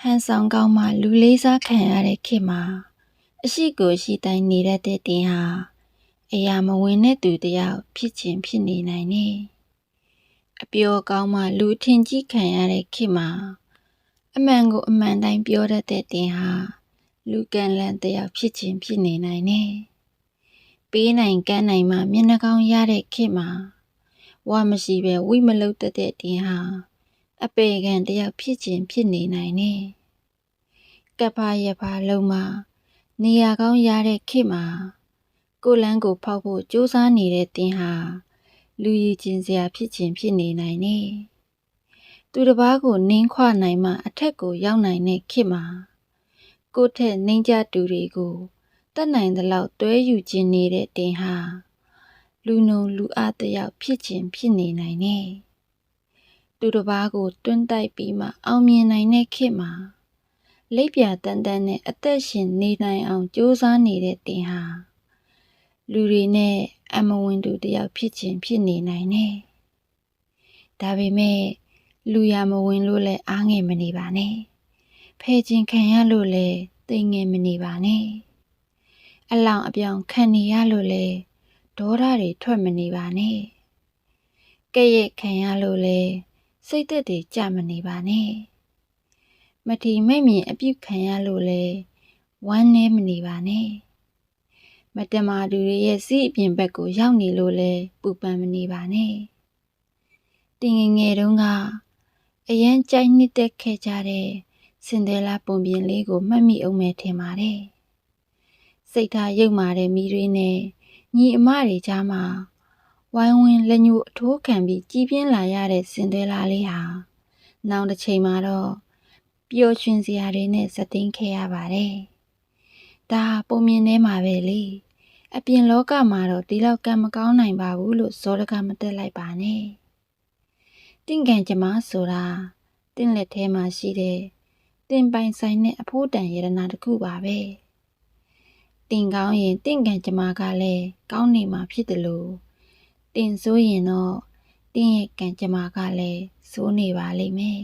ဟန်ဆောင်ကောင်းမှလူလေးစားခံရတဲ့ခေတ်မှာအရှိကိုရှိတိုင်းနေရတဲ့တင်ဟာအရာမဝင်တဲ့သူတယောက်ဖြစ်ခြင်းဖြစ်နေနိုင်နေအပျော်ကောင်းမှလူထင်ကြီးခံရတဲ့ခေတ်မှာအမှန်ကိုအမှန်တိုင်းပြောတတ်တဲ့တင်ဟာလူကန်လန်တယောက်ဖြစ်ခြင်းဖြစ်နေနိုင်နေပေးနိုင်ကမ်းနိုင်မှမျက်နှာကောင်းရတဲ့ခေတ်မှာဝါမရှိပဲဝိမလုတ်တတ်တဲ့တင်ဟာ အပေခံတယောက်ဖြစ်ခြင်းဖြစ်နေနိုင်နေကပ်ပါရပါလုံးမှာနေရာကောင်းရတဲ့ခေတ်မှာကိုယ်လန်းကိုဖောက်ဖို့ကြိုးစားနေတဲ့တင်းဟာလူရည်ချင်းစရာဖြစ်ခြင်းဖြစ်နေနိုင်နေသူတစ်ပါးကိုနင်းခွနိုင်မှအထက်ကိုရောက်နိုင်တဲ့ခေတ်မှာကိုယ့်ထက်နှင်းကြတူတွေကိုတတ်နိုင်သလောက်တွဲယူခြင်းနေတဲ့တင်းဟာလူနုံလူအားတယောက်ဖြစ်ခြင်းဖြစ်နေနိုင်နေ သူတစ်ပါးကိုတွန်းတိုက်ပြီးမှအောင်မြင်နိုင်တဲ့ခေတ်မှာလိပ်ပြတန်တန်နဲ့အသက်ရှင်နေနိုင်အောင်ကြိုးစားနေတဲ့တင်ဟာလူတွေနဲ့အမဝင်သူတယောက်ဖြစ်ခြင်းဖြစ်နေနိုင်တယ်။ဒါပေမဲ့လူရမဝင်လို့လည်းအားငယ်မနေပါနဲ့။ဖဲခြင်းခံရလို့လည်းသိငယ်မနေပါနဲ့။အလောင်အပြောင်ခံနေရလို့လည်းဒေါသတွေထွက်မနေပါနဲ့။ကဲ့ရဲ့ခံရလို့လည်း စိတ်သက်တွေကြမနေပါနဲ့မထီမဲ့မြင်အပြုတ်ခံရလို့လဲဝမ်းနည်းမနေပါနဲ့မတမာသူတွေရဲ့စီးအပြင်ဘက်ကိုရောက်နေလို့လဲပူပန်မနေပါနဲ့တင်ငယ်ငယ်တုန်းကအရန်ကြိုက်နှစ်သက်ခဲ့ကြတဲ့စင်တယ်လာပုံပြင်လေးကိုမှတ်မိအောင်မယ်ထင်ပါတယ်စိတ်ထားရုပ်မာတဲ့မိတွေနဲ့ညီအမတွေကြားမှာ ဝိုင်းဝန်းလက်ညှိုးအထိုးခံပြီးကြည်ပြင်းလာရတဲ့စင်သေးလားလေးဟာနောက်တစ်ချိန်မှာတော့ပျော်ရွှင်စရာတွေနဲ့ဇသိမ်းခဲ့ရပါတယ်။ဒါပုံမြင်ထဲမှာပဲလေ။အပြင်လောကမှာတော့ဒီလောက်ကံမကောင်းနိုင်ပါဘူးလို့ဇောရကမတက်လိုက်ပါနဲ့။တင့်ကန်ကြမဆိုတာတင့်လက်ထဲမှာရှိတဲ့တင်ပိုင်ဆိုင်တဲ့အဖိုးတန်ရတနာတစ်ခုပါပဲ။တင်ကောင်းရင်တင့်ကန်ကြမကလည်းကောင်းနေမှာဖြစ်တယ်လို့ တင်ဆိုရင်တော့တင်းရဲ့ကံကြမ္မာကလည်းစိုးနေပါလိမ့်မယ်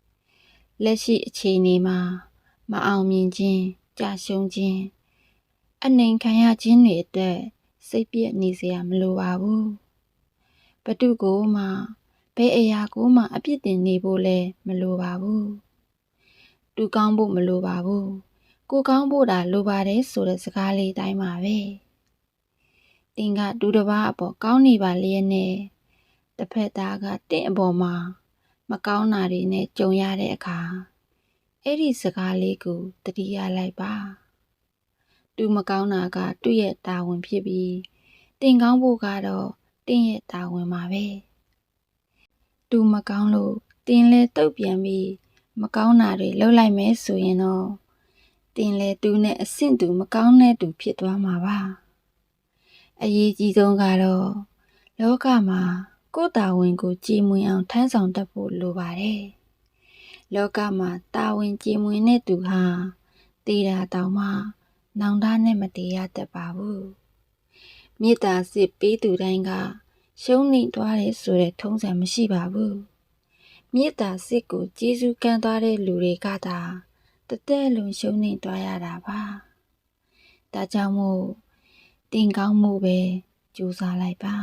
။လက်ရှိအခြေအနေမှာမအောင်မြင်ခြင်းကြာရှုံးခြင်းအနှိမ်ခံရခြင်းတွေအတွက်စိတ်ပြည့်နေစရာမလိုပါဘူး။ဘတုကိုမှဘယ်အရာကိုမှအပြစ်တင်နေဖို့လည်းမလိုပါဘူး။တူကောင်းဖို့မလိုပါဘူး။ကိုကောင်းဖို့တာလိုပါတယ်ဆိုတဲ့စကားလေးတိုင်းပါပဲ။ တင်ကဒူတစ်ပါးအပေါ်ကောင်းနေပါလျက်နဲ့တစ်ဖက်သားကတင့်အပေါ်မှာမကောင်းတာတွေနဲ့ကြုံရတဲ့အခါအဲ့ဒီစကားလေးကိုတတိယလိုက်ပါသူမကောင်းတာကသူ့ရဲ့တာဝန်ဖြစ်ပြီးတင်ကောင်းဖို့ကတော့တင်ရဲ့တာဝန်ပါပဲသူမကောင်းလို့တင်လဲတုတ်ပြန်ပြီးမကောင်းတာတွေလှုပ်လိုက်မယ်ဆိုရင်တော့တင်လဲသူနဲ့အဆင့်သူမကောင်းတဲ့သူဖြစ်သွားမှာပါ အရေးကြီးဆုံးကတော့လောကမှာကိုယ်တာဝန်ကိုကြည်မွင်အောင်ထမ်းဆောင်တတ်ဖို့လိုပါတယ်။လောကမှာတာဝန်ကြည်မွင်တဲ့သူဟာတည်တာတောင်မှနောင်တနဲ့မတည်ရတတ်ပါဘူး။မေတ္တာစစ်ပေးသူတိုင်းကရှုံးနိမ့်သွားတယ်ဆိုတဲ့ထုံးစံမရှိပါဘူး။မေတ္တာစစ်ကိုကျေးဇူးကမ်းသွားတဲ့လူတွေကသာတသက်လုံးရှုံးနိမ့်သွားရတာပါ။ဒါကြောင့်မို့ တင်ကောင်းမှုပဲကြိုးစားလိုက်ပါ